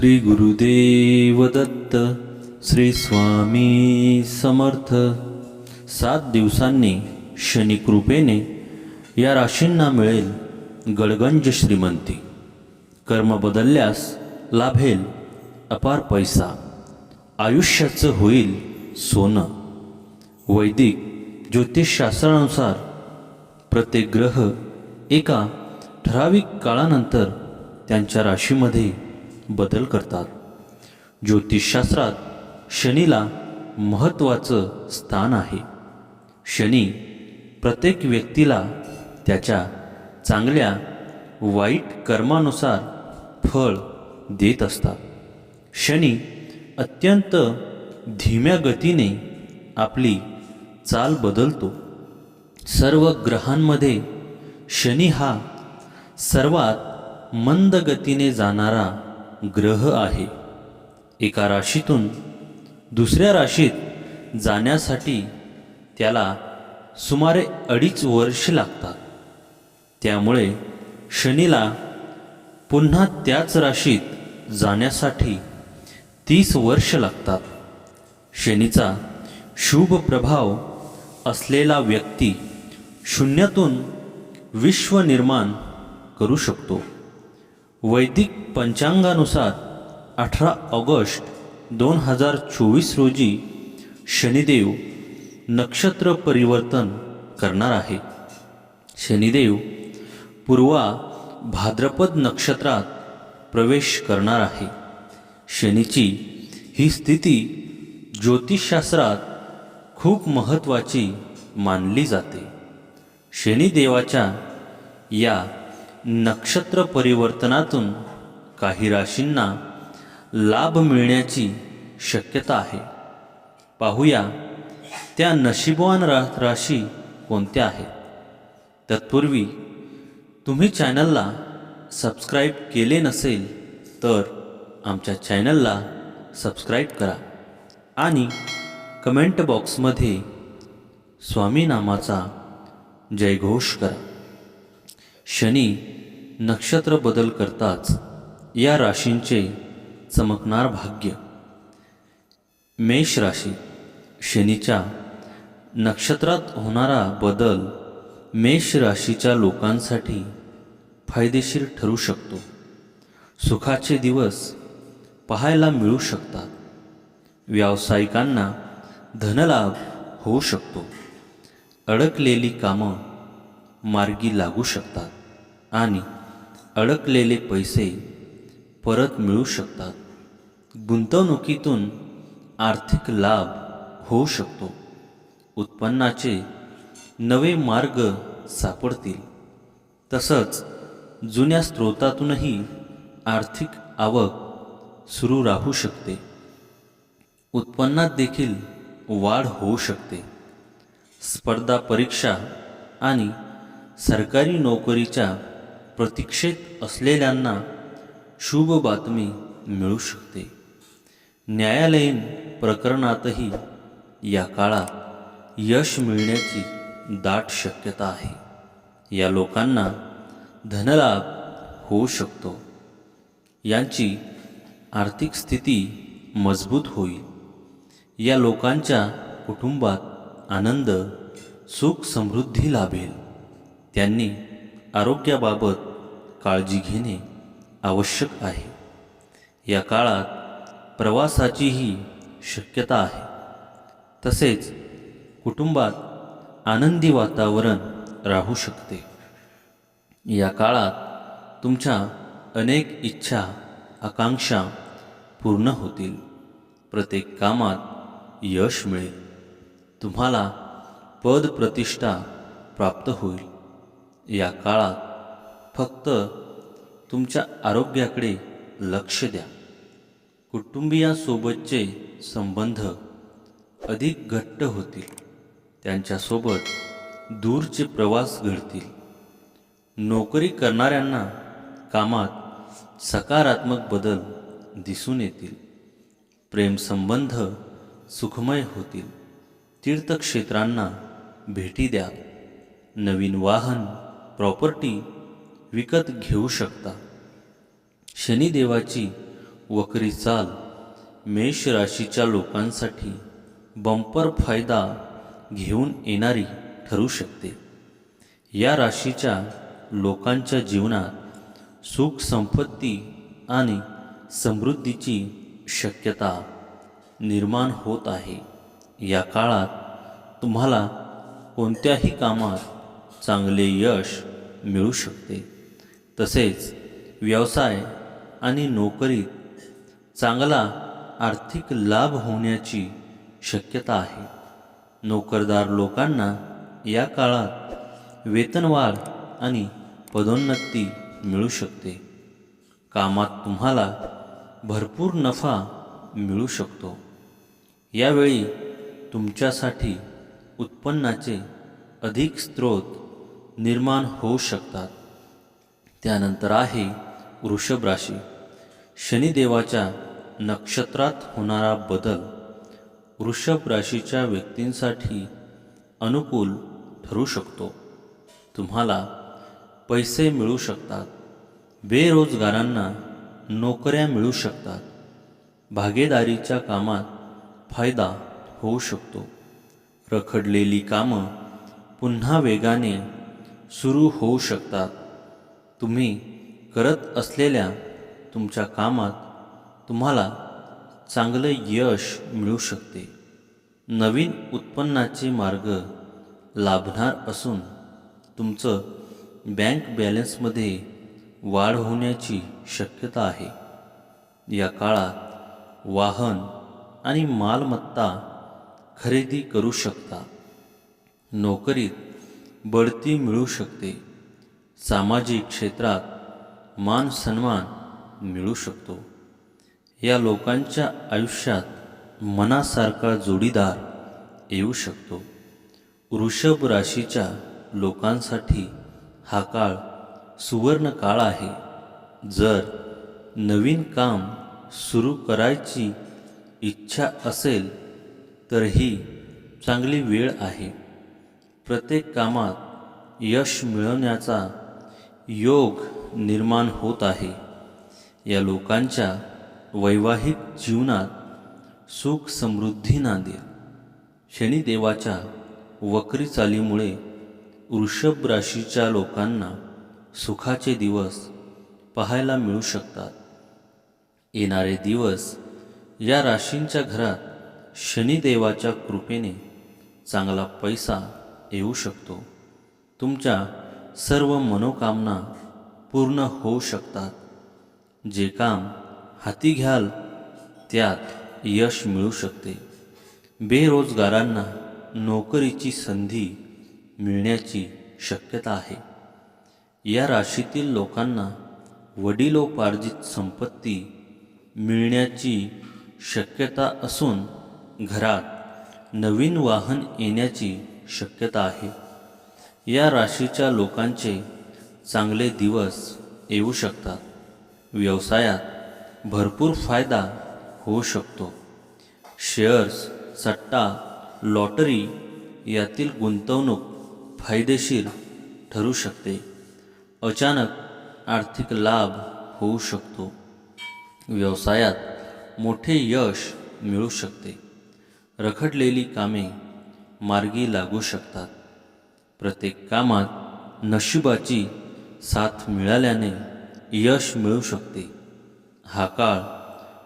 श्री गुरुदेव दत्त श्री स्वामी समर्थ. सात दिवसांनी शनिकृपेने या राशींना मिळेल गडगंज श्रीमंती. कर्म बदलल्यास लाभेल अपार पैसा. आयुष्याचं होईल सोनं. वैदिक ज्योतिषशास्त्रानुसार प्रत्येक ग्रह एका ठराविक काळानंतर त्यांच्या राशीमध्ये बदल करतात. ज्योतिषशास्त्रात शनीला महत्त्वाचं स्थान आहे. शनी प्रत्येक व्यक्तीला त्याच्या चांगल्या वाईट कर्मानुसार फळ देत असतात. शनी अत्यंत धीम्या गतीने आपली चाल बदलतो. सर्व ग्रहांमध्ये शनी हा सर्वात मंद गतीने जाणारा ग्रह आहे. एका राशीतून दुसऱ्या राशीत जाण्यासाठी त्याला सुमारे अडीच वर्ष लागतात. त्यामुळे शनीला पुन्हा त्याच राशीत जाण्यासाठी तीस वर्ष लागतात. शनीचा शुभ प्रभाव असलेला व्यक्ती शून्यातून विश्व निर्माण करू शकतो. वैदिक पंचांगानुसार अठरा ऑगस्ट दोन हजार चोवीस रोजी शनिदेव नक्षत्र परिवर्तन करणार आहे. शनिदेव पूर्वा भाद्रपद नक्षत्रात प्रवेश करणार आहे. शनीची ही स्थिती ज्योतिषशास्त्रात खूप महत्त्वाची मानली जाते. शनिदेवाच्या या नक्षत्र परिवर्तनातून काही राशींना लाभ मिळण्याची शक्यता आहे. पाहूया त्या नशिबवान रा राशी कोणत्या आहेत? तत्पूर्वी तुम्ही चॅनलला सबस्क्राईब केले नसेल तर आमच्या चॅनलला सबस्क्राईब करा आणि कमेंट बॉक्समध्ये स्वामी नामाचा जयघोष करा. शनी नक्षत्र बदल करताच या राशींचे चमकणार भाग्य. मेष राशी शनीच्या नक्षत्रात होणारा बदल मेष राशीच्या लोकांसाठी फायदेशीर ठरू शकतो. सुखाचे दिवस पाहायला मिळू शकतात. व्यावसायिकांना धनलाभ होऊ शकतो. अडकलेली कामं मार्गी लागू शकतात. आणि अडकलेले पैसे परत मिळू शकतात. गुंतवणुकीतून आर्थिक लाभ होऊ शकतो. उत्पन्नाचे नवे मार्ग सापडतील. तसंच जुन्या स्रोतातूनही आर्थिक आवक सुरू राहू शकते. उत्पन्नात देखील वाढ होऊ शकते. स्पर्धा परीक्षा आणि सरकारी नोकरीच्या प्रतीक्षेत असलेल्यांना शुभ बातमी मिळू शकते. न्यायालयीन प्रकरणातही या काळात यश मिळण्याची दाट शक्यता आहे. या लोकांना धनलाभ होऊ शकतो. यांची आर्थिक स्थिती मजबूत होईल. या लोकांच्या कुटुंबात आनंद सुख समृद्धी लाभेल. त्यांनी आरोग्याबाबत काळजी घेणे आवश्यक आहे. या काळात प्रवासाचीही शक्यता आहे. तसेच कुटुंबात आनंदी वातावरण राहू शकते. या काळात तुमच्या अनेक इच्छा आकांक्षा पूर्ण होतील. प्रत्येक कामात यश मिळेल. तुम्हाला पद प्रतिष्ठा प्राप्त होईल. या काळात फक्त तुमच्या आरोग्याकडे लक्ष द्या. कुटुंबियासोबतचे संबंध अधिक घट्ट होतील. त्यांच्यासोबत दूरचे प्रवास घडतील. नोकरी करणाऱ्यांना कामात सकारात्मक बदल दिसून येतील. प्रेमसंबंध सुखमय होतील. तीर्थक्षेत्रांना भेटी द्या. नवीन वाहन प्रॉपर्टी विकत घेऊ शकता. शनिदेवाची वक्री चाल मेष राशीच्या लोकांसाठी बंपर फायदा घेऊन येणारी ठरू शकते. या राशीच्या लोकांच्या जीवनात सुख संपत्ती आणि समृद्धीची शक्यता निर्माण होत आहे. या काळात तुम्हाला कोणत्याही कामात चांगले यश मिळू शकते. तसेच व्यवसाय आणि नोकरीत चांगला आर्थिक लाभ होण्याची शक्यता आहे. नोकरदार लोकांना या काळात वेतनवाढ आणि पदोन्नती मिळू शकते. कामात तुम्हाला भरपूर नफा मिळू शकतो. यावेळी तुमच्यासाठी उत्पन्नाचे अधिक स्रोत निर्माण होऊ शकतात. त्यानंतर आहे वृषभ राशी. शनिदेवाच्या नक्षत्रात होणारा बदल. वृषभ राशीच्या व्यक्तींसाठी अनुकूल ठरू शकतो. तुम्हाला पैसे मिळू शकतात. बेरोजगारांना नोकऱ्या मिळू शकतात. भागीदारीच्या कामात फायदा होऊ शकतो. रखडलेली कामं पुन्हा वेगाने सुरू होऊ शकतात. तुम्ही करत असलेल्या तुमच्या कामात तुम्हाला चांगलं यश मिळू शकते. नवीन उत्पन्नाचे मार्ग लाभणार असून तुमचं बँक बॅलन्समध्ये वाढ होण्याची शक्यता आहे. या काळात वाहन आणि मालमत्ता खरेदी करू शकता. नोकरीत बढती मिळू शकते. सामाजिक क्षेत्रात मान सन्मान मिळू शकतो. या लोकांच्या आयुष्यात मनासारखा जोडीदार येऊ शकतो. वृषभ राशीच्या लोकांसाठी हा काळ सुवर्ण काळ आहे. जर नवीन काम सुरू करायची इच्छा असेल तर ही चांगली वेळ आहे. प्रत्येक कामात यश मिळवण्याचा योग निर्माण होत आहे. या लोकांच्या वैवाहिक जीवनात सुख समृद्धी नांदेल. शनिदेवाच्या वक्री चालीमुळे वृषभ राशीच्या लोकांना सुखाचे दिवस पाहायला मिळू शकतात. येणारे दिवस या राशींच्या घरात शनिदेवाच्या कृपेने चांगला पैसा येऊ शकतो. तुमच्या सर्व मनोकामना पूर्ण होऊ शकतात. जे काम हाती घ्याल त्यात यश मिळू शकते. बेरोजगारांना नोकरीची संधी मिळण्याची शक्यता आहे. या राशीतील लोकांना वडिलोपार्जित संपत्ती मिळण्याची शक्यता असून घरात नवीन वाहन येण्याची शक्यता आहे. या राशीच्या लोकांचे चांगले दिवस येऊ शकतात. व्यवसायात भरपूर फायदा होऊ शकतो. शेअर्स सट्टा लॉटरी यातील गुंतवणूक फायदेशीर ठरू शकते. अचानक आर्थिक लाभ होऊ शकतो. व्यवसायात मोठे यश मिळू शकते. रखडलेली कामे मार्गी लागू शकतात. प्रत्येक कामात नशिबाची साथ मिळाल्याने यश मिळू शकते. हा काळ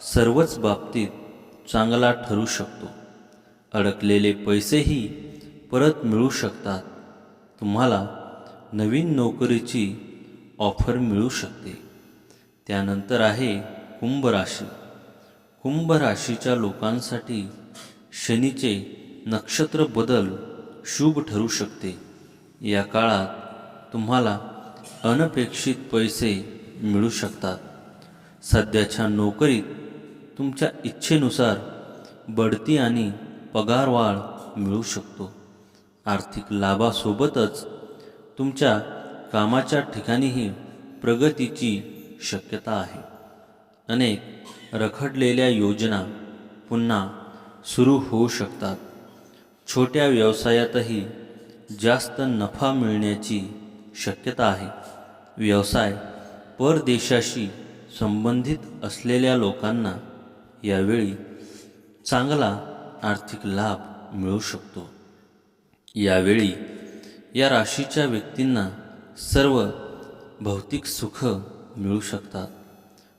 सर्वच बाबतीत चांगला ठरू शकतो. अडकलेले पैसेही परत मिळू शकतात. तुम्हाला नवीन नोकरीची ऑफर मिळू शकते. त्यानंतर आहे कुंभ राशी. कुंभ राशीच्या लोकांसाठी शनीचे नक्षत्र बदल शुभ ठरू शकते. या काळात तुम्हाला अनपेक्षित पैसे मिळू शकतात. सध्याच्या नोकरीत तुमच्या इच्छेनुसार बढती आणि पगारवाढ मिळू शकतो. आर्थिक लाभासोबतच तुमच्या कामाच्या ठिकाणीही प्रगतीची शक्यता आहे. अनेक रखडलेल्या योजना पुन्हा सुरू होऊ शकतात. छोट्या व्यवसायातही जास्त नफा मिळण्याची शक्यता आहे. व्यवसाय परदेशाशी संबंधित असलेल्या लोकांना यावेळी चांगला आर्थिक लाभ मिळू शकतो. यावेळी या राशीच्या व्यक्तींना सर्व भौतिक सुख मिळू शकतात.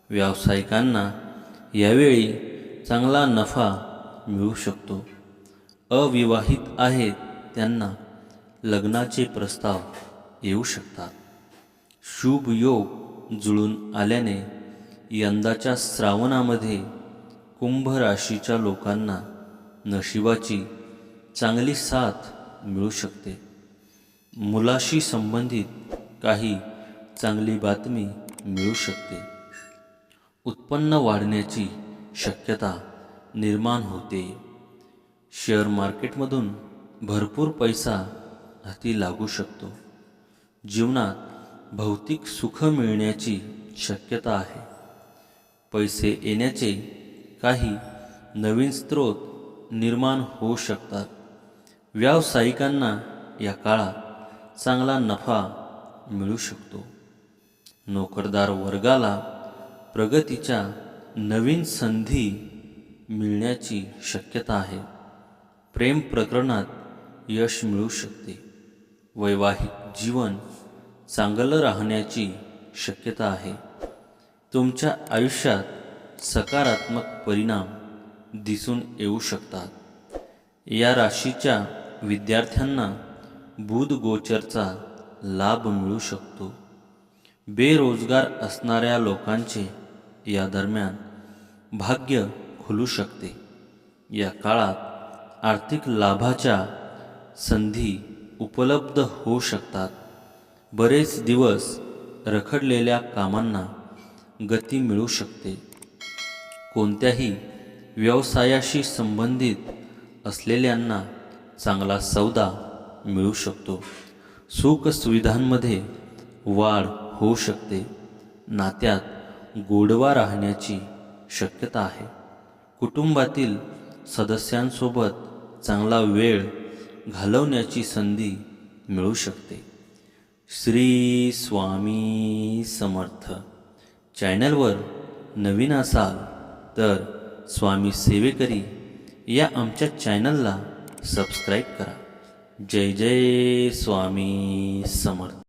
व्यावसायिकांना यावेळी चांगला नफा मिळू शकतो. अविवाहित आहेत त्यांना लग्नाचे प्रस्ताव येऊ शकतात. शुभ योग जुळून आल्याने यंदाच्या श्रावणामध्ये कुंभ राशीच्या लोकांना नशिबाची चांगली साथ मिळू शकते. मुलाशी संबंधित काही चांगली बातमी मिळू शकते. उत्पन्न वाढण्याची शक्यता निर्माण होते. शेअर मार्केटमधून भरपूर पैसा हाती लागू शकतो. जीवनात भौतिक सुख मिळण्याची शक्यता आहे. पैसे येण्याचे काही नवीन स्रोत निर्माण होऊ शकतात. व्यावसायिकांना या काळात चांगला नफा मिळू शकतो. नोकरदार वर्गाला प्रगतीच्या नवीन संधी मिळण्याची शक्यता आहे. प्रेम प्रकरणात यश मिळू शकते. वैवाहिक जीवन चांगलं राहण्याची शक्यता आहे. तुमच्या आयुष्यात सकारात्मक परिणाम दिसून येऊ शकतात. या राशीच्या विद्यार्थ्यांना बुध गोचरचा लाभ मिळू शकतो. बेरोजगार असणाऱ्या लोकांचे या दरम्यान भाग्य खुलू शकते. या काळात आर्थिक लाभाच्या संधी उपलब्ध होऊ शकतात. बरेच दिवस रखडलेल्या कामांना गती मिळू शकते. कोणत्याही व्यवसायाशी संबंधित असलेल्यांना चांगला सौदा मिळू शकतो. सुखसुविधांमध्ये वाढ होऊ शकते. नात्यात गोडवा राहण्याची शक्यता आहे. कुटुंबातील सदस्यांसोबत चांगला वेळ घालवण्याची संधी मिळू शकते. श्री स्वामी समर्थ. चॅनलवर नवीन असाल तर स्वामी सेवेकरी या आमच्या चॅनलला सबस्क्राईब करा. जय जय स्वामी समर्थ.